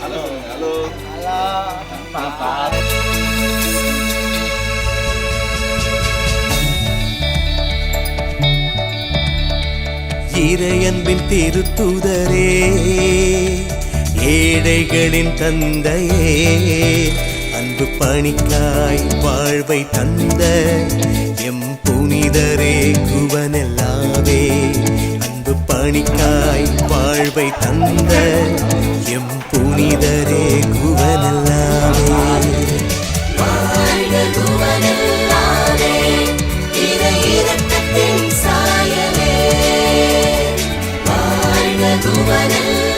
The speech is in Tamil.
ஹலோ ஹலோ பாப்பா இறையன்பின் திருத்துதரே ஏழைகளின் தந்தையே அன்பு பணிக்காய் வாழ்வை தந்த எம் புனிதரே குவனெல்லாவே. அன்பு பணிக்காய் வாழ்வை தந்த எம் புனிதரே குவனெல்லாவே. குவனெல்லாவே.